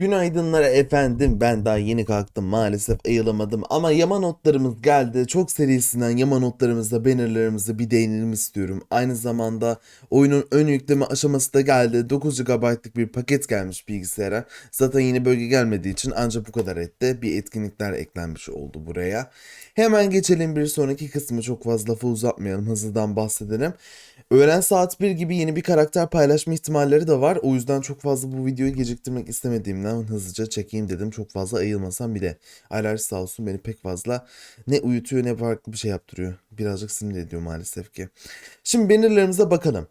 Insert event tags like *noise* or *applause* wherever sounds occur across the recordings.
Günaydınlar efendim. Ben daha yeni kalktım. Maalesef ayılamadım. Ama yama notlarımız geldi. Çok serisinden yama notlarımızda bannerlarımızı bir değinelim istiyorum. Aynı zamanda oyunun ön yükleme aşaması da geldi. 9 GB'lık bir paket gelmiş bilgisayara. Zaten yeni bölge gelmediği için ancak bu kadar etti. Bir etkinlikler eklenmiş oldu buraya. Hemen geçelim bir sonraki kısmı. Çok fazla lafı uzatmayalım. Hızlıdan bahsedelim. Öğlen saat 1 gibi yeni bir karakter paylaşma ihtimalleri de var. O yüzden çok fazla bu videoyu geciktirmek istemediğimden hızlıca çekeyim dedim. Çok fazla ayılmasam bile. Alerji sağ olsun beni pek fazla ne uyutuyor ne farklı bir şey yaptırıyor. Birazcık sinir ediyor maalesef ki. Şimdi bannerlarımıza bakalım.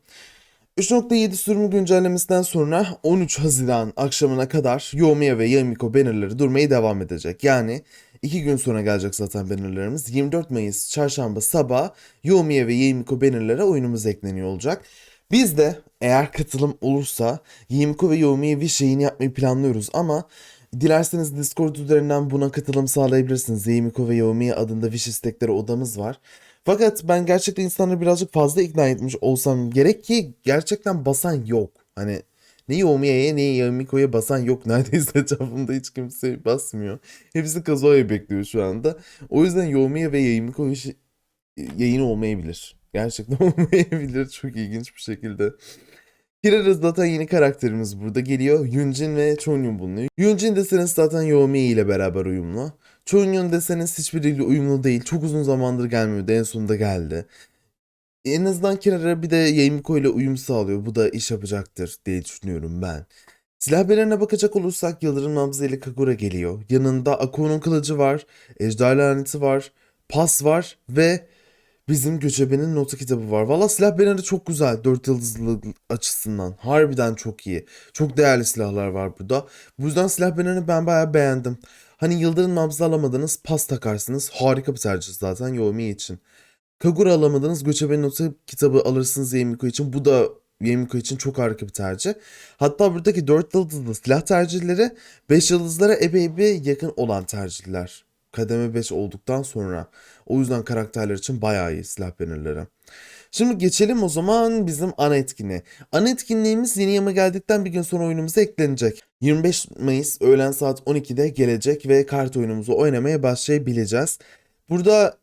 3.7 sürüm güncellemesinden sonra 13 Haziran akşamına kadar Yomiya ve Yamiko bannerları durmaya devam edecek. Yani 2 gün sonra gelecek zaten bannerlarımız. 24 Mayıs çarşamba sabah Yomiya ve Yamiko bannerlara oyunumuz ekleniyor olacak. Biz de eğer katılım olursa Yamiko ve Yomiya bir şeyini yapmayı planlıyoruz ama dilerseniz Discord üzerinden buna katılım sağlayabilirsiniz. Yamiko ve Yomiya adında wish istekleri odamız var. Fakat ben gerçekten insanları birazcık fazla ikna etmiş olsam gerek ki gerçekten basan yok. Hani ne Yomiye'ye ne Yamiko'ya basan yok. Neredeyse etrafımda hiç kimse basmıyor. Hepsi Kazuha'yı bekliyor şu anda. O yüzden Yomiye ve Yamiko işi- yayını olmayabilir. Gerçekten *laughs* olmayabilir. Çok ilginç bir şekilde. Kirara zaten yeni karakterimiz burada geliyor. Yunjin ve Chongyun bulunuyor. Yunjin deseniz zaten Yomi ile beraber uyumlu. Chongyun deseniz hiçbiriyle uyumlu değil. Çok uzun zamandır gelmiyordu. En sonunda geldi. En azından Kirara bir de Yamiko ile uyum sağlıyor. Bu da iş yapacaktır diye düşünüyorum ben. Silah belerine bakacak olursak Yıldırım Nabzı ile Kagura geliyor. Yanında Ako'nun kılıcı var. Ejder laneti var. Pas var ve Bizim Göçebe'nin notu kitabı var. Valla silah beleri çok güzel. Dört yıldızlı açısından. Harbiden çok iyi. Çok değerli silahlar var burada. Bu yüzden silah belerini ben bayağı beğendim. Hani Yıldırım nabzı alamadınız pas takarsınız. Harika bir tercih zaten Yomi için. Kagura alamadınız Göçebe'nin notu kitabı alırsınız Yemiko için. Bu da Yemiko için çok harika bir tercih. Hatta buradaki 4 yıldızlı silah tercihleri 5 yıldızlara epey bir yakın olan tercihler. Kademe 5 olduktan sonra. O yüzden karakterler için bayağı iyi silah bannerları. Şimdi geçelim o zaman bizim ana etkinliğe. Ana etkinliğimiz yeni yama geldikten bir gün sonra oyunumuza eklenecek. 25 Mayıs öğlen saat 12'de gelecek ve kart oyunumuzu oynamaya başlayabileceğiz. Burada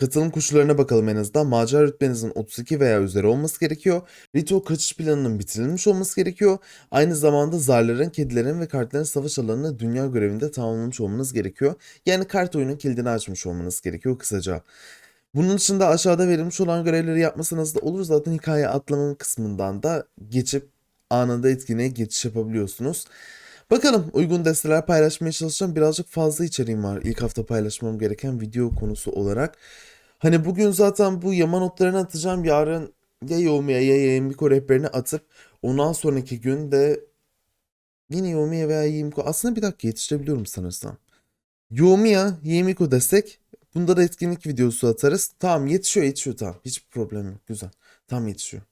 katılım koşullarına bakalım en azından. Macera rütbenizin 32 veya üzeri olması gerekiyor. Rito kaçış planının bitirilmiş olması gerekiyor. Aynı zamanda zarların, kedilerin ve kartların savaş alanını dünya görevinde tamamlamış olmanız gerekiyor. Yani kart oyunun kilidini açmış olmanız gerekiyor kısaca. Bunun dışında aşağıda verilmiş olan görevleri yapmasanız da olur. Zaten hikaye atlamam kısmından da geçip anında etkinliğe geçiş yapabiliyorsunuz. Bakalım uygun desteler paylaşmaya çalışacağım. Birazcık fazla içeriğim var ilk hafta paylaşmam gereken video konusu olarak. Hani bugün zaten bu yama notlarını atacağım. Yarın ya Yomiya ya Yemiko rehberini atıp ondan sonraki gün de yine Yomiya veya Yemiko. Aslında bir dakika yetiştirebiliyorum sanırsam. Yomiya, Yemiko desek bunda da etkinlik videosu atarız. Tamam yetişiyor yetişiyor tamam. Hiçbir problem yok. Güzel. Tam yetişiyor.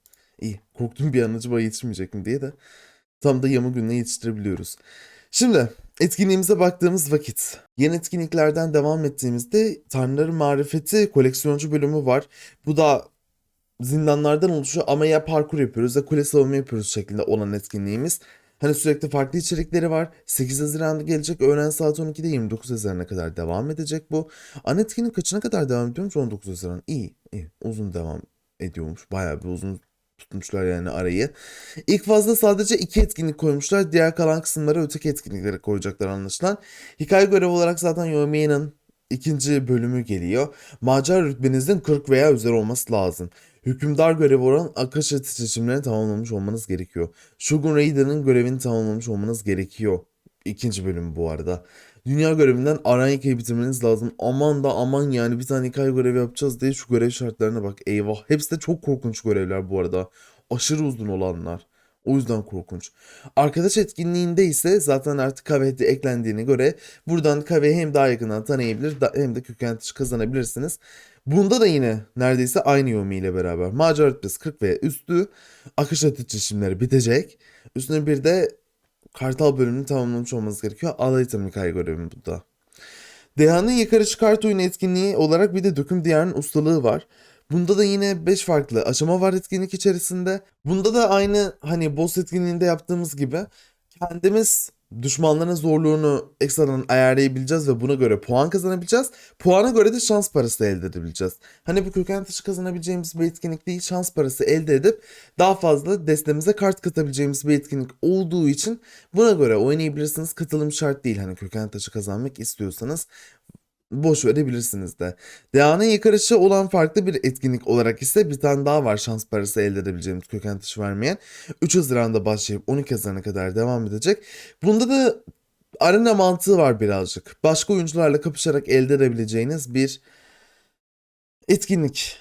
İyi. Korktum bir an acaba yetişmeyecek mi diye de. Tam da yama gününe yetiştirebiliyoruz. Şimdi etkinliğimize baktığımız vakit yeni etkinliklerden devam ettiğimizde Tanrıların Marifeti koleksiyoncu bölümü var. Bu da zindanlardan oluşuyor ama ya parkur yapıyoruz ya kule savunma yapıyoruz şeklinde olan etkinliğimiz. Hani sürekli farklı içerikleri var. 8 Haziran'da gelecek öğlen saat 12'de 29 Haziran'a kadar devam edecek bu. Ana etkinlik kaçına kadar devam ediyormuş? 19 Haziran. İyi, iyi. Uzun devam ediyormuş. Bayağı bir uzun tutmuşlar yani arayı. İlk fazla sadece iki etkinlik koymuşlar. Diğer kalan kısımlara öteki etkinlikleri koyacaklar anlaşılan. Hikaye görevi olarak zaten Yomi'nin ikinci bölümü geliyor. Macera rütbenizin 40 veya üzeri olması lazım. Hükümdar görevi olan Akasha seçimlerini tamamlamış olmanız gerekiyor. Shogun Raider'ın görevini tamamlamış olmanız gerekiyor. İkinci bölüm bu arada. Dünya görevinden Aranyaka'yı bitirmeniz lazım. Aman da aman yani bir tane hikaye görevi yapacağız diye şu görev şartlarına bak. Eyvah. Hepsi de çok korkunç görevler bu arada. Aşırı uzun olanlar. O yüzden korkunç. Arkadaş etkinliğinde ise zaten artık KVHD eklendiğine göre buradan KV'yi hem daha yakından tanıyabilir hem de kökentiş kazanabilirsiniz. Bunda da yine neredeyse aynı Yomi ile beraber. Macera rütbesi 40 ve üstü. Akış titreşimleri bitecek. Üstüne bir de Kartal bölümünü tamamlamış olmanız gerekiyor. Alaytım hikaye görevi bu da. Deha'nın yukarı çıkart oyunu etkinliği olarak bir de döküm diyarının ustalığı var. Bunda da yine 5 farklı aşama var etkinlik içerisinde. Bunda da aynı hani boss etkinliğinde yaptığımız gibi kendimiz düşmanların zorluğunu ekstradan ayarlayabileceğiz ve buna göre puan kazanabileceğiz. Puana göre de şans parası elde edebileceğiz. Hani bu köken taşı kazanabileceğimiz bir etkinlik değil, şans parası elde edip daha fazla destemize kart katabileceğimiz bir etkinlik olduğu için buna göre oynayabilirsiniz. Katılım şart değil hani köken taşı kazanmak istiyorsanız boş verebilirsiniz de. Deha'nın yakarışı olan farklı bir etkinlik olarak ise bir tane daha var şans parası elde edebileceğimiz köken taşı vermeyen. 3 Haziran'da başlayıp 12 Haziran'a kadar devam edecek. Bunda da arena mantığı var birazcık. Başka oyuncularla kapışarak elde edebileceğiniz bir etkinlik.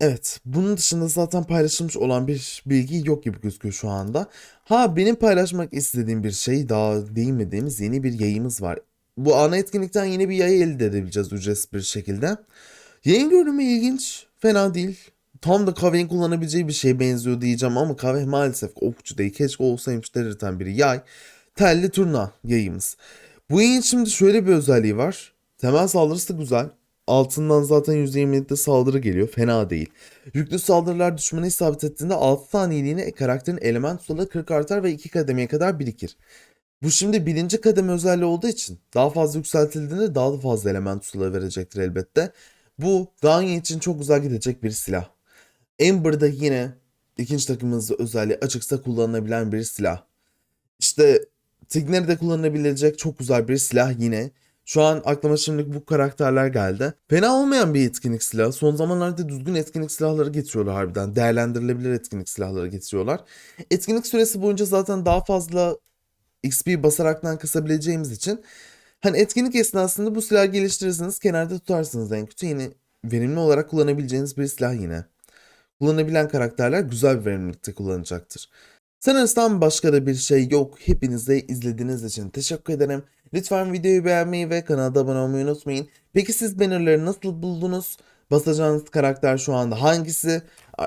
Evet, bunun dışında zaten paylaşılmış olan bir bilgi yok gibi gözüküyor şu anda. Ha benim paylaşmak istediğim bir şey daha değinmediğimiz yeni bir yayımız var. Bu ana etkinlikten yeni bir yayı elde edebileceğiz ücretsiz bir şekilde. Yayın görünümü ilginç, fena değil. Tam da kahvenin kullanabileceği bir şeye benziyor diyeceğim ama kahve maalesef okçu değil. Keşke olsaymış dedirten bir yay. Telli turna yayımız. Bu yayın şimdi şöyle bir özelliği var. Temel saldırısı da güzel. Altından zaten %20'likte saldırı geliyor. Fena değil. Yüklü saldırılar düşmana isabet ettiğinde 6 saniyeliğine karakterin element tutarı 40 artar ve 2 kademeye kadar birikir. Bu şimdi birinci kademe özelliği olduğu için daha fazla yükseltildiğinde daha da fazla element tutarı verecektir elbette. Bu Ganye için çok güzel gidecek bir silah. Ember'da yine ikinci takımınızda özelliği açıksa kullanılabilen bir silah. İşte Tigner'de kullanılabilecek çok güzel bir silah yine. Şu an aklıma şimdi bu karakterler geldi. Fena olmayan bir etkinlik silahı. Son zamanlarda düzgün etkinlik silahları getiriyorlar harbiden. Değerlendirilebilir etkinlik silahları getiriyorlar. Etkinlik süresi boyunca zaten daha fazla XP basaraktan kasabileceğimiz için hani etkinlik esnasında bu silahı geliştirirsiniz kenarda tutarsınız en kötü yine verimli olarak kullanabileceğiniz bir silah yine. Kullanabilen karakterler güzel bir verimlilikte kullanacaktır. Sanırsam başka da bir şey yok. Hepinize izlediğiniz için teşekkür ederim. Lütfen videoyu beğenmeyi ve kanala abone olmayı unutmayın. Peki siz bannerları nasıl buldunuz? Basacağınız karakter şu anda hangisi?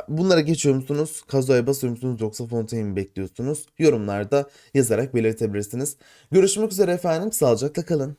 Bunlara geçiyor musunuz? Kazoya basıyor musunuz yoksa Fontaine mi bekliyorsunuz? Yorumlarda yazarak belirtebilirsiniz. Görüşmek üzere efendim. Sağlıcakla kalın.